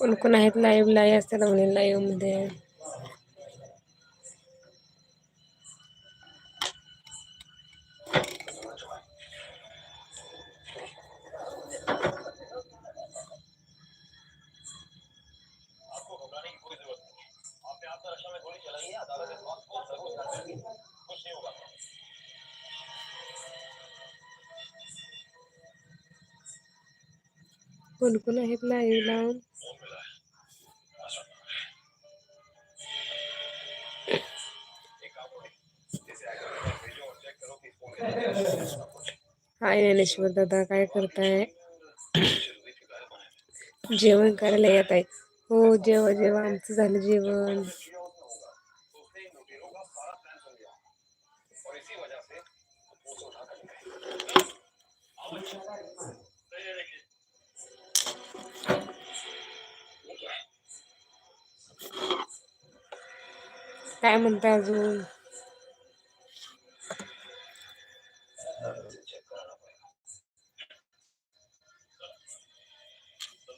कोण कोण आहेत लाईव्ह लाईव्ह असतात म्हणे लाईव्हमध्ये कोण कोण आहेत लाईव्ह लावून हाय ज्ञानेश्वर दादा काय करताय जेवण करायला येत आहे हो जेव्हा जेव्हा आमचं झालं जेवण. काय अजून?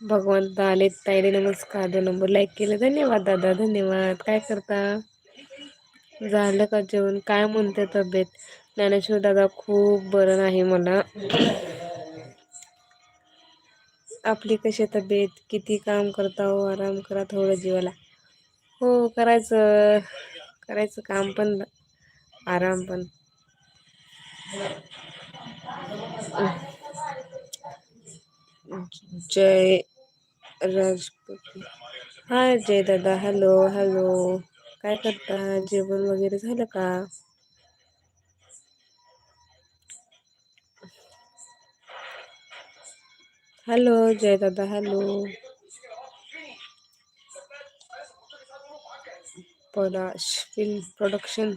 भगवंत आले ताईडे नमस्कार. दोन नंबर लाईक केले. धन्यवाद दादा धन्यवाद. काय करता? झालं का जेवण? काय म्हणते तब्येत? ज्ञानेश्वर दादा खूप बरं नाही मला आपली कशी तब्येत? किती काम करता हो? आराम करा थोडं जीवाला हो करायचं. करायचं काम पण. आराम पण. जय राजपूत. हाय जय दादा हॅलो हॅलो. काय करता? जेवण वगैरे झालं का? हॅलो जय दादा hello. Palash film production.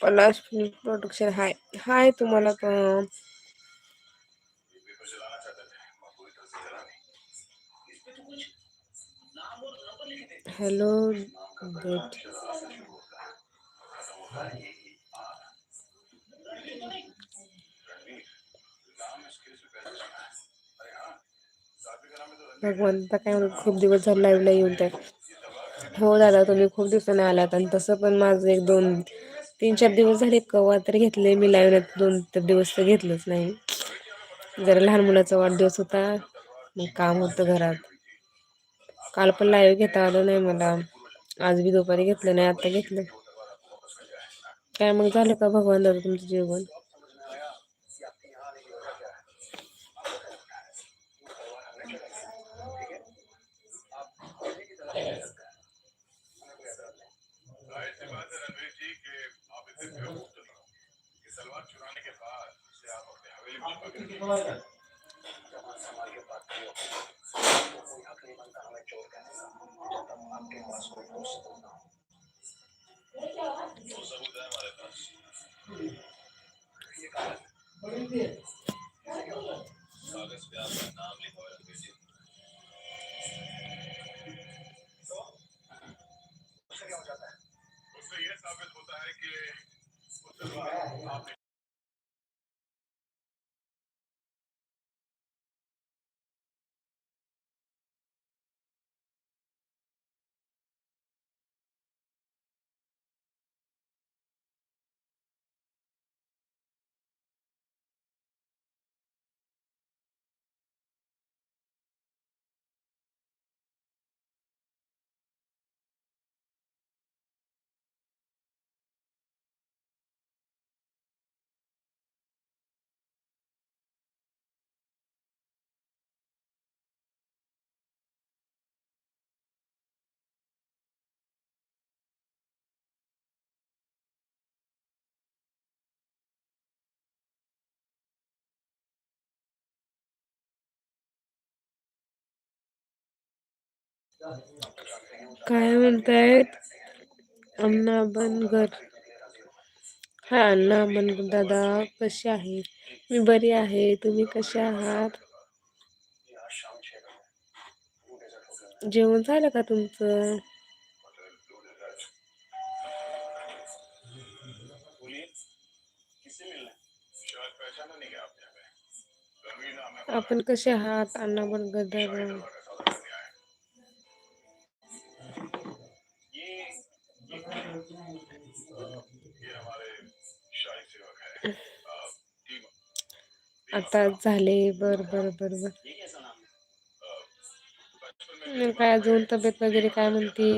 Palash film production hi. Hi तुम्हाला हॅलो डेट भगवंत काय म्ह खूप दिवस झाला लाईव्हला येऊन त्या हो दादा तुम्ही खूप दिवसांनी आलात आणि तसं पण माझं एक दोन तीन चार दिवस झाले कवा तर घेतले मी लाईव्ह दोन तर दिवस तर घेतलंच नाही. जरा लहान मुलाचा वाढदिवस होता मग काम होतं घरात. काल पण लाईव्ह घेता आलं नाही मला. आज भी दुपारी घत नहीं, आता घेतलं. मग झालं का भगवान दादा तुम जीवन के बाद ver. काय म्हणतायत? अण्णा बनगर हा अण्णा बनगर दादा कसे आहे? मी बरी आहे. तुम्ही कसे आहात? जेवण झालं का तुमचं? आपण कसे आहात अण्णा बनगर दादा? आता झाले बर बर बर बर. काय अजून तब्येत वगैरे काय म्हणते?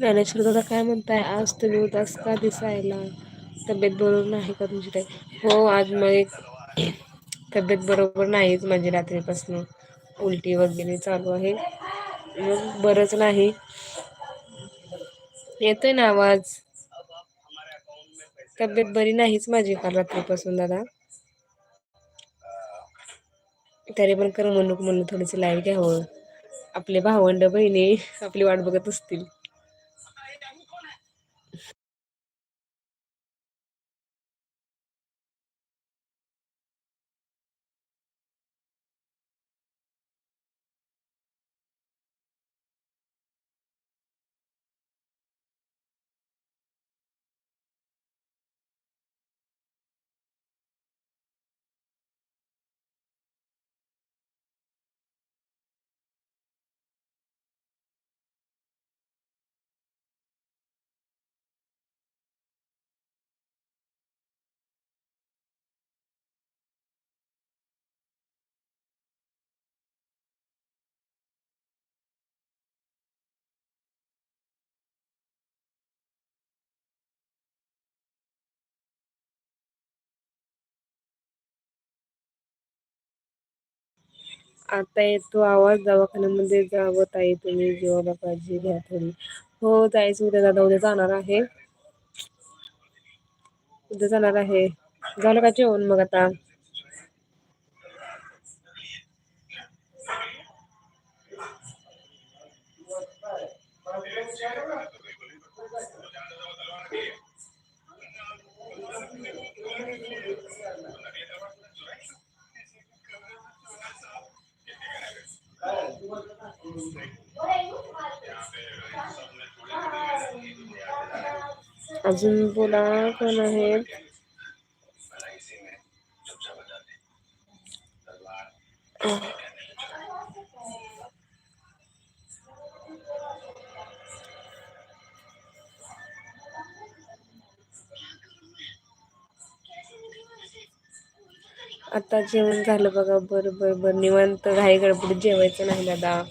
ज्ञानेश्वर दादा काय म्हणताय? आज तुम्ही उदास का दिसायला? तब्येत बरोबर नाही का तुमची ताई? हो आज मग तब्येत बरोबर नाहीच माझी रात्रीपासून. उलटी वगैरे चालू आहे. मग बरंच नाही. येतोय ना आवाज? तब्येत बरी नाहीच माझी काल रात्रीपासून दादा. तरी पण करमणूक म्हणून थोडीशी लाईव घ्यावं. आपले भावंड बहिणी आपली वाट बघत असतील. आता येतो आवाज दवाखान्यामध्ये जावत आहे तुम्ही जीवाला काळजी घ्या थोडी. हो जायचं उद्या दादा उद्या जाणार आहे. उद्या जाणार आहे. झालं का जेवण मग आता? अजून बोला कोण आहेत? आता जेवण झालं बघा बरं बरं बरं निवांत घाई गडबडीत जेवायचं नाही दादा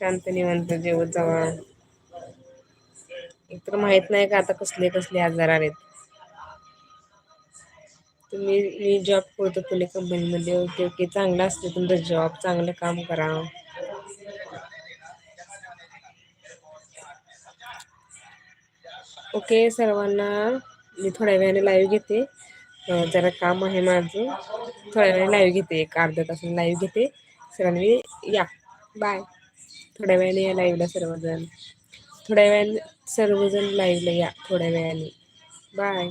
शांत निवांत जेवत जावा. एकतर माहीत नाही का आता कसले कसले आजार आलेत. तुम्ही मी जॉब करतो पुणे कंपनीमध्ये ओके ओके चांगला असते तुमचा जॉब चांगलं काम करा. ओके सर्वांना मी थोड्या वेळाने लाईव्ह घेते. जरा काम आहे माझं. थोड्या वेळाने लाईव्ह घेते एक अर्ध्या तासून लाईव्ह घेते. सर्वांनी या. बाय थोड्या वेळाने या लाईव्हला सर्वजण. थोड्या वेळाने सर्वजण लाईव्हला या थोड्या वेळाने. बाय